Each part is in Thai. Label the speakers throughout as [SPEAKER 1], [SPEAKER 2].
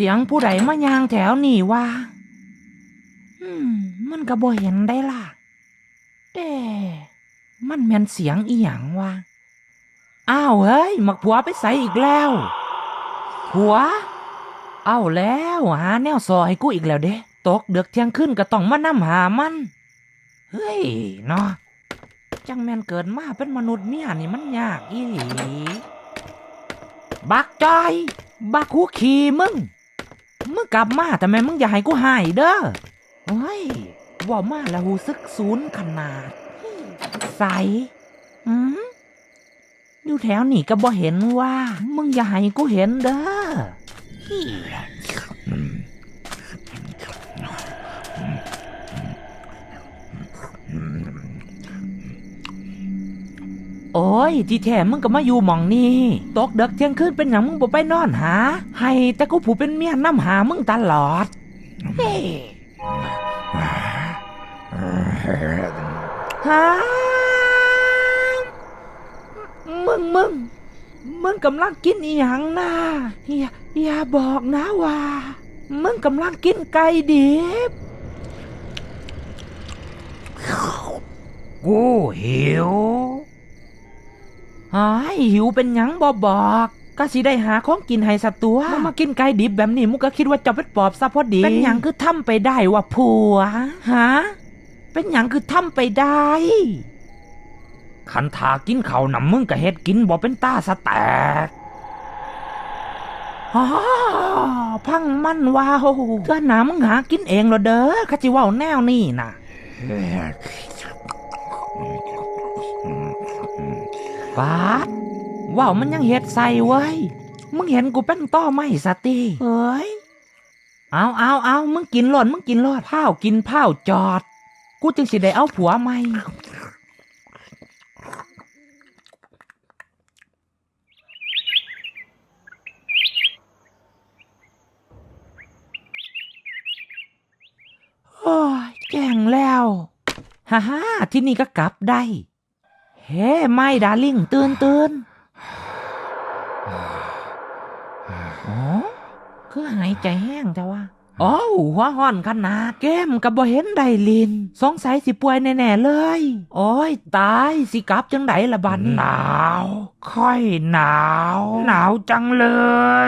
[SPEAKER 1] สียงผู้ใดมายางแถวนี่วะอืม มันก็บ่เห็นได้ล่ะเด้มันแม่นเสียงอีหยังวะอ้าวเฮ้ยมักผัวไปใส่อีกแล้วผัว เอาแล้วหาแนวซอยกูอีกแล้วเด้ตกเดือกเที่ยงขึ้นก็ต้องมานำหามัน เฮ้ยเนาะจังแม่นเกิดมาเป็นมนุษย์เมียนี่มันยากอีหลีบักจอย บักหูขี่มึง มึงกลับมาแต่แม่มึงอย่าให้กูหายเด้อเฮ้ยว่ามาแล้วหูซึกศูนย์ขนาด ใสอืมอยู่แถวนี่ก็บ่เห็นว่า มึงอย่าให้กูเห็นเด้อ โอ้ยที่แท้มึงก็มาอยู่หมองนี่ตกเด็กเที่ยงคืนเป็นอย่างมึงบ่ไปนอนหา ให้แต่กูผู้เป็นเมียน้ำหามึงตลอดเฮ้ฮะมึงมึงมึงกำลังกินอีหยังนะอย่าอย่าบอกนะว่า มึงกำลังกินไก่ดิบกูหิว หายหิวเป็นหยังบอบอก ก็สิได้หาของกินให้สัตว์ตัวมึงมากินไก่ดิบแบบนี้มึงก็คิดว่าจะเป็นปอบซะพอดี เป็นหยังคือทำไปได้วะผัวฮะเป็นหยังคือทำไปได้คันทากินเขาวนำมึงก็เฮ็ดกินบ่เป็นตาสแตกอ๋อพังมันว้าวก็หนามึงหากินเองเหรอเด้อข้าจิเว่าแนวนี่น่ะาว่าวมันยังเฮ็ดใส่เว้ย มึงเห็นกูเป็นต้อไม้สติเอ้ย เอาเอาเอามึงกินหล่นมึงกินหลอดผ้าวกินผ้าวจอด กูจึงสิได้เอาผัวใหม่โอ้ยแจ้งแล้ว ฮ่าฮ่าที่นี่ก็กลับได้ เฮ้ไม่ดาริ่งตื่นตื่นอ๋อคือหายใจแห้งแต่ว่าโอ้วหัวห้อนขนาดเกมกับบ่เห็นได้ลิน สงสัยสิป่วยแน่ๆเลย โอ้ย ตายสิกลับจังไดละบัดหนาว ค่อยหนาว หนาวจังเล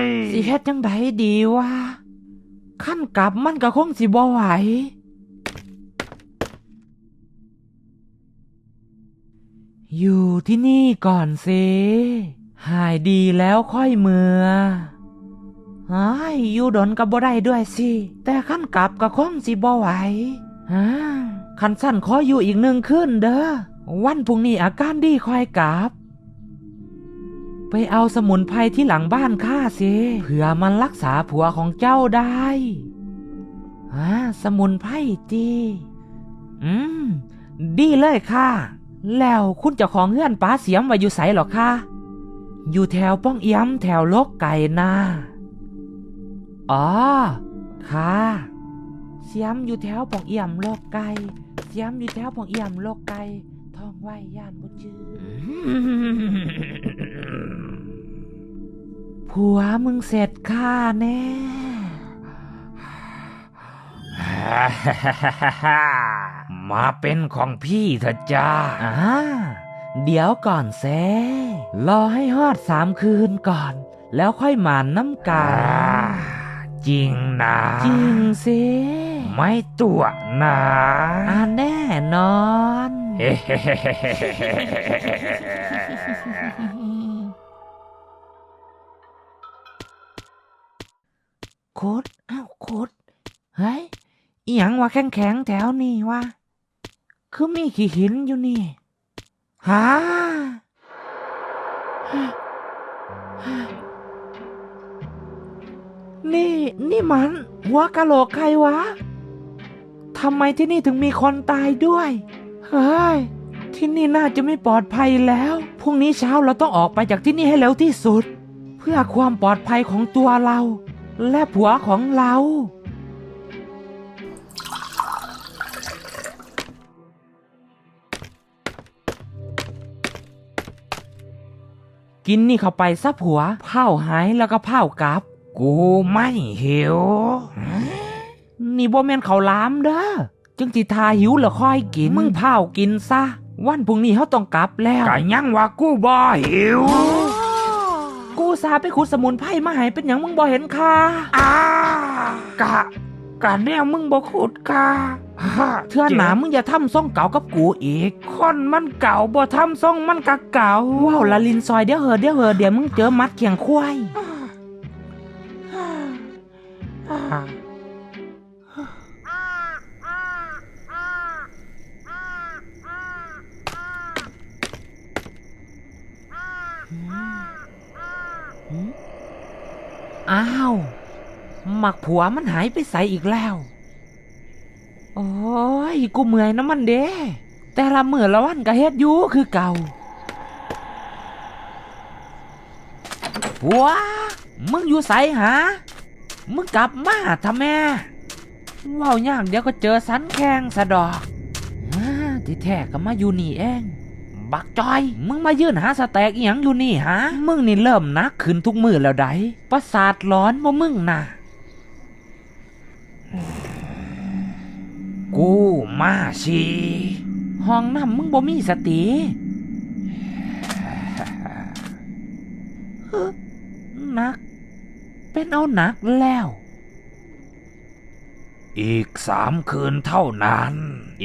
[SPEAKER 1] ย สิเฮ็ดจังไดดีวะขั้นกลับมันก็คงสิบ่ไหว อยู่ที่นี่ก่อนสิหายดีแล้วค่อยเมือหายอยู่ดนกับบ่ได้ด้วยสิ แต่ขั้นกลับก็คงสิบ่ไหวฮะขันสั้นขออยู่อีกหนึ่งคืนเด้อ วันพรุ่งนี้อาการดีค่อยกลับ ไปเอาสมุนไพรที่หลังบ้านข้าสิเผื่อมันรักษาผัวของเจ้าได้ฮะสมุนไพรจีอืม ดีเลยค่ะ แล้วคุณเจ้าของเงื่อนป้าเสียมไว้อยู่ไสหรอคะอยู่แถวป้องเอี้ยมแถวลกไก่นาอ๋อ ค่ะ เสียมอยู่แถวป้องเอี้ยมลกไก่เสียมอยู่แถวป้องเอี้ยมลกไก่ท่องไว้ย่านบุจือผัวมึงเสร็จข้าแน่ มาเป็นของพี่เถอะจ้าอ่าเดี๋ยวก่อนเซรอให้ฮอดสามคืนก่อน แล้วค่อยหมานน้ำกาจริงนะ จริงสิไม่ตัวนะอ่าแน่นอนโคดอ้าวโคดเฮ้ยอีหยังวะแข็งแข็งๆแถวนี่วะ คือมีขี้หินอยู่นี่ฮานี่นี่มัน หัวกะโหลกใครวะ ทำไมที่นี่ถึงมีคนตายด้วย เฮ้ย ที่นี่น่าจะไม่ปลอดภัยแล้ว พรุ่งนี้เช้าเราต้องออกไปจากที่นี่ให้เร็วที่สุด เพื่อความปลอดภัยของตัวเรา และผัวของเรา กินนี่เข้าไปซะผัวเผาหายแล้วก็เผากลับ กูไม่หิว นี่บ่แม่นข้าวหลามเด้อจึงสิทาหิวแล้วค่อยกิน มึงเผากินซะ วันพรุ่งนี้เฮาต้องกลับแล้ว
[SPEAKER 2] ก็ยังว่ากูบ่หิว
[SPEAKER 1] กูสาไปขุดสมุนไพรมาให้เป็นหยังมึงบ่เห็นค่า
[SPEAKER 2] อ้ากะ กะแนวมึงบ่ขุดกะฮ่า
[SPEAKER 1] เทื่อหนามึงอย่าทำซ่องเก่ากับกูอีก
[SPEAKER 2] คนมันเก่าบ่ทำทรงมันกะเก่า
[SPEAKER 1] ว้าวละลินซอยเดี๋ยวเหอะเดี๋ยวเหอะเดี๋ยวมึงเจอมัดเขียงควายอ้าว หมักผัวมันหายไปใส่อีกแล้ว โอ้ย กูเมื่อยน้ำมันเด้ แต่ละเมื่อละวันก็เฮ็ดอยู่คือเก่าผัว มึงอยู่ใสหา มึงกลับมาทำแม่ว้าวยากเดี๋ยวก็เจอสันแข้งสะดอกที่แท้ก็มาอยู่นี่เองบักจอย มึงมายื่นหาสแต็กอีหยังอยู่นี่ฮะ มึงนี่เริ่มนักขึ้นทุกมือแล้วไดประสาทร้อนบ่มึงน่ะ
[SPEAKER 2] กูมาสิ
[SPEAKER 1] ห้องน้ำมึงบ่มีสติเฮ้อหนัก เป็นเอาหนักแล้ว
[SPEAKER 2] อีกสามคืนเท่านั้น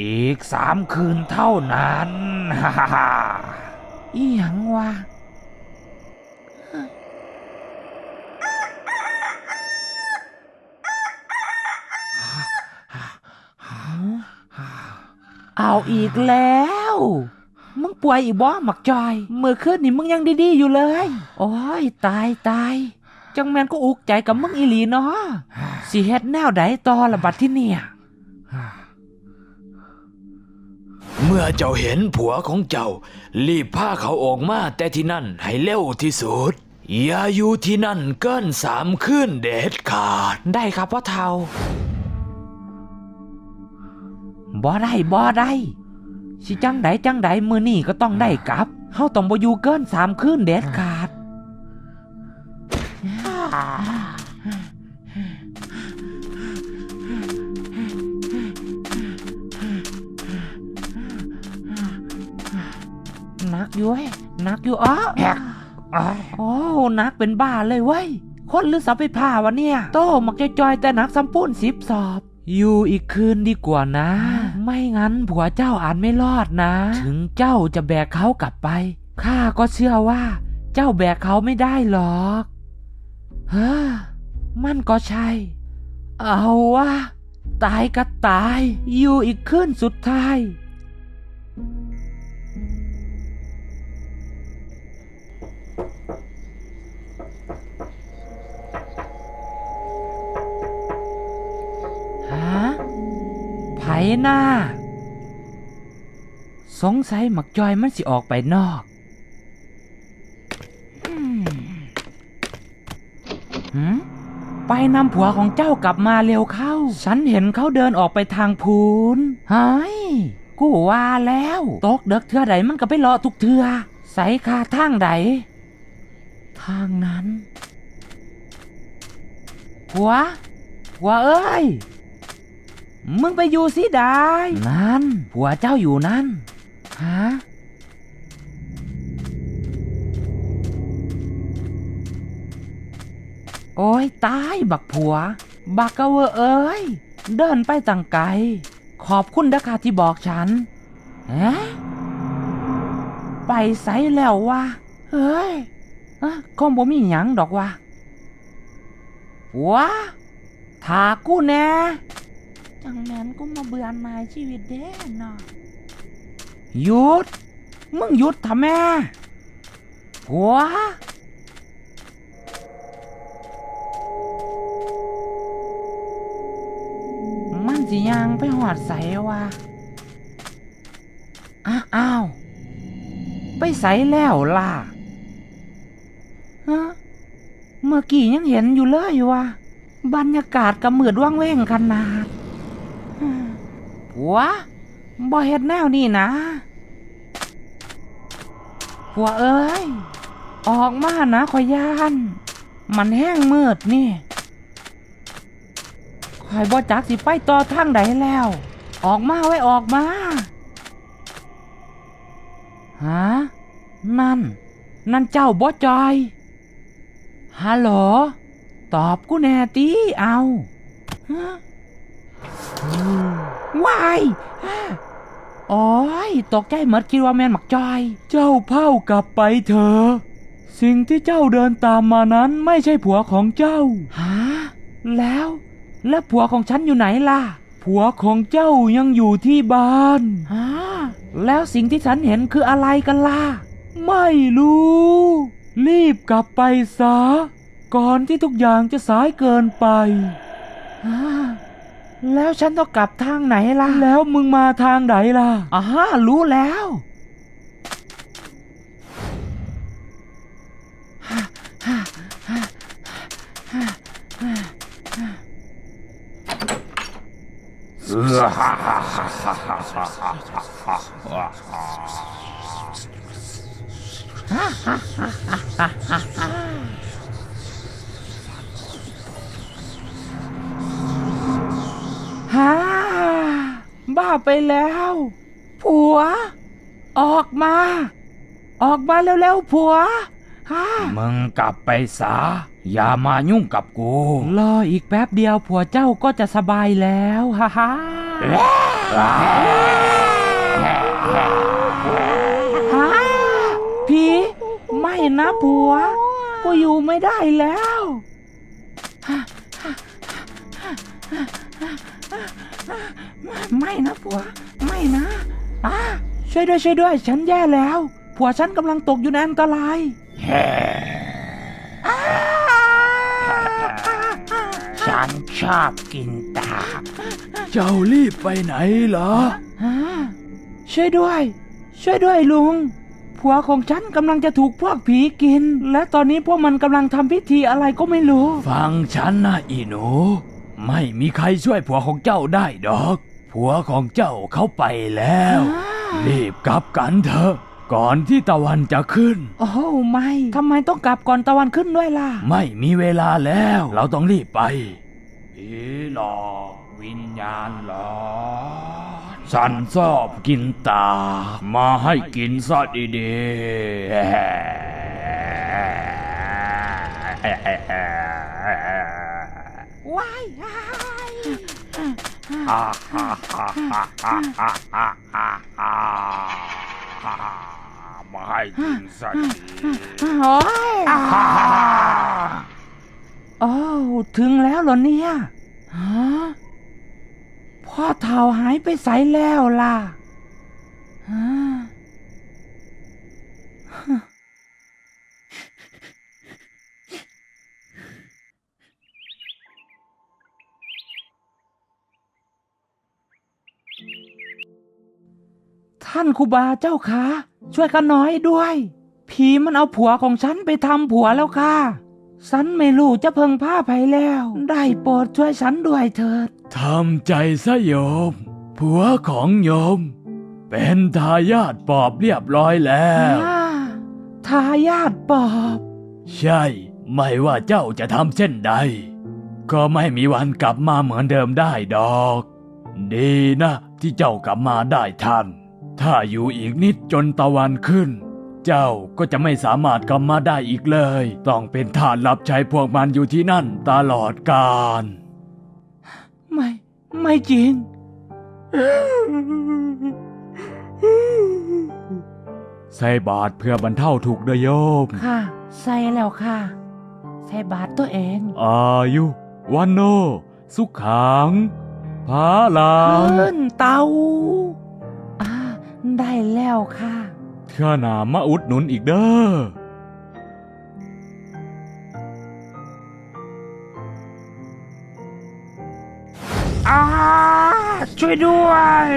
[SPEAKER 2] อีกสามคืนเท่านั้นฮ่าฮ่าฮ่า
[SPEAKER 1] อีหยังวะ เอาอีกแล้ว มึงป่วยอีกบ่หมักจอยเมื่อคืนนี่มึงยังดีๆอยู่เลย โอ้ยตายตายจังแมนก็อุกใจกับมึงอีหลีเนาะสิเฮ็ดแนวใดต่อละบัดที่เนี่ย
[SPEAKER 2] เมื่อเจ้าเห็นผัวของเจ้า รีบพาเขาออกมาแต่ที่นั่นให้เร็วที่สุด อย่าอยู่ที่นั่นเกินสามคืนเด็ดขาด
[SPEAKER 1] ได้ครับพ่อเทา บ่ได้บ่ได้สิจังใดจังใดมือนี่ก็ต้องได้กลับเฮาต้องบ่อยู่เกินสามคืนเด็ดขาดนักอยู่เว้ยนักอยู่อ๋อ
[SPEAKER 2] แฮกอ้
[SPEAKER 1] โอ้นักเป็นบ้าเลยเว้ยคนหรือสับไปผ่าวะเนี่ย โตมักจะจอยแต่นักสัมปูนสิบสอบ อยู่อีกคืนดีกว่านะ ไม่งั้นผัวเจ้าอาจไม่รอดนะ ถึงเจ้าจะแบกเขากลับไป ข้าก็เชื่อว่า เจ้าแบกเขาไม่ได้หรอกเฮ้อมันก็ใช่ เอาวะ ตายก็ตาย อยู่อีกคืนสุดท้าย น้าสงสัยหมักจอยมันสิออกไปนอกหืมไปนำผัวของเจ้ากลับมาเร็วเข้า ฉันเห็นเขาเดินออกไปทางพูนเฮ้ยกูว่าแล้ว ตกเด็กเทื่อใดมันก็ไปเลาะทุกเทื่อใส่คาทางใด ทางนั้นผัวผัวเอ้ย มึงไปอยู่สิได้นั่น ผัวเจ้าอยู่นั่น ฮะ โอ้ย ตายบักผัว บักกะเวอเอ้ย เดินไปตั้งไกล ขอบคุณนะค่ะที่บอกฉันเอ๊ะไปไสแล้ววะ เฮ้ยอะคงบ่มีหยังดอกวะผัวถากูแน่ จังแมนกูมาเบื่อหน่ายชีวิตเด้นาะหยุด มึงหยุดทำแม่ผัวมันสิยางไปหอดใสวะอ้าอ้าวไปใสแล้วล่ะฮะเมื่อกี้ยังเห็นอยู่เลยวะบรรยากาศกระมืดว่างเว้งขนาด ผัวบ่เฮ็ดแนวนี่นะผัวเอ้ย ออกมานะขอยยาน มันแห้งมืดนี่คอยบ่จักสิไปต่อทางใดแล้ว ออกมาไว้ออกมาฮะนั่น นั่นเจ้าบ่จอยฮัลโหลตอบกูแน่ตีเอาฮะ วายฮ่าโอ้ยตกใจหมดคิดว่าแม่นหมักจอย เจ้าเผ่ากลับไปเถอะ สิ่งที่เจ้าเดินตามมานั้นไม่ใช่ผัวของเจ้า ฮะ แล้ว แล้วผัวของฉันอยู่ไหนล่ะ ผัวของเจ้ายังอยู่ที่บ้าน ฮะ แล้วสิ่งที่ฉันเห็นคืออะไรกันล่ะ ไม่รู้ รีบกลับไปซะ ก่อนที่ทุกอย่างจะสายเกินไป ฮะ แล้วฉันต้องกลับทางไหนล่ะ แล้วมึงมาทางไหนล่ะอ่ารู้แล้วฮ่ บ้าไปแล้ว ผัว ออกมา ออกมาเร็วๆผัวฮ่า
[SPEAKER 2] มึงกลับไปซะอย่ามายุ่งกับกู
[SPEAKER 1] รออีกแป๊บเดียวผัวเจ้าก็จะสบายแล้วฮ่าฮ่าฮ่าผีไม่นะผัวกูอยู่ไม่ได้แล้ว ฮ่าฮ่าฮ่าฮ่าฮ่าไม่นะผัว ไม่นะอ่าช่วยด้วยช่วยด้วย ฉันแย่แล้ว ผัวฉันกำลังตกอยู่ในอันตราย
[SPEAKER 2] ฉันชอบกินตา เจ้ารีบไปไหนเหรอ
[SPEAKER 1] ฮะช่วยด้วย ช่วยด้วยลุง ผัวของฉันกำลังจะถูกพวกผีกิน และตอนนี้พวกมันกำลังทำพิธีอะไรก็ไม่รู้
[SPEAKER 2] ฟังฉันนะอีหนู ไม่มีใครช่วยผัวของเจ้าได้ดอก ผัวของเจ้าเขาไปแล้ว
[SPEAKER 1] อ่า
[SPEAKER 2] รีบกลับกันเถอะ ก่อนที่ตะวันจะขึ้น
[SPEAKER 1] โอ้ไม่ทำไมต้องกลับก่อนตะวันขึ้นด้วยล่ะ
[SPEAKER 2] ไม่มีเวลาแล้ว เราต้องรีบไปผีหลอกวิญญาณหลอนฉันชอบกินตา มาให้กินซะดีๆ
[SPEAKER 1] ว้าย
[SPEAKER 2] มาให้กินสักที
[SPEAKER 1] โอ้ยโอ้ถึงแล้วเหรอเนี่ยฮะพ่อเท่าหายไปใสแล้วล่ะฮะ ท่านครูบาเจ้าคะช่วยกันน้อยด้วย ผีมันเอาผัวของฉันไปทำผัวแล้วค่ะ ฉันไม่รู้จะเพิงผ้าไปแล้ว ได้โปรดช่วยฉันด้วยเถิด
[SPEAKER 2] ทำใจซะโยม ผัวของโยม เป็นทายาทปอบเรียบร้อยแล้ว
[SPEAKER 1] อ่าทายาทปอบ
[SPEAKER 2] ใช่ ไม่ว่าเจ้าจะทำเช่นใด ก็ไม่มีวันกลับมาเหมือนเดิมได้ดอก ดีนะที่เจ้ากลับมาได้ทัน ถ้าอยู่อีกนิดจนตะวันขึ้น เจ้าก็จะไม่สามารถกลับมาได้อีกเลย ต้องเป็นทาสรับใช้พวกมันอยู่ที่นั่นตลอดกาล
[SPEAKER 1] ไม่ ไม่จริง
[SPEAKER 2] ใส่บาตรเพื่อบรรเทาทุกข์เด้อโยม
[SPEAKER 1] ค่ะ ใส่แล้วค่ะ ใส่บาทตัวเอง
[SPEAKER 2] อายุวันโน สุขังพาลัง
[SPEAKER 1] ขึ้นเตาอ่า ได้แล้วค่ะ
[SPEAKER 2] เทื่อหนามาอุดหนุนอีกเด้อ
[SPEAKER 1] อาช่วยด้วย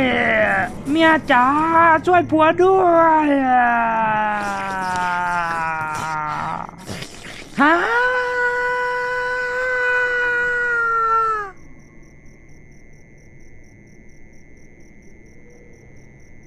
[SPEAKER 1] เมียจ๋าช่วยผัวด้วยฮะ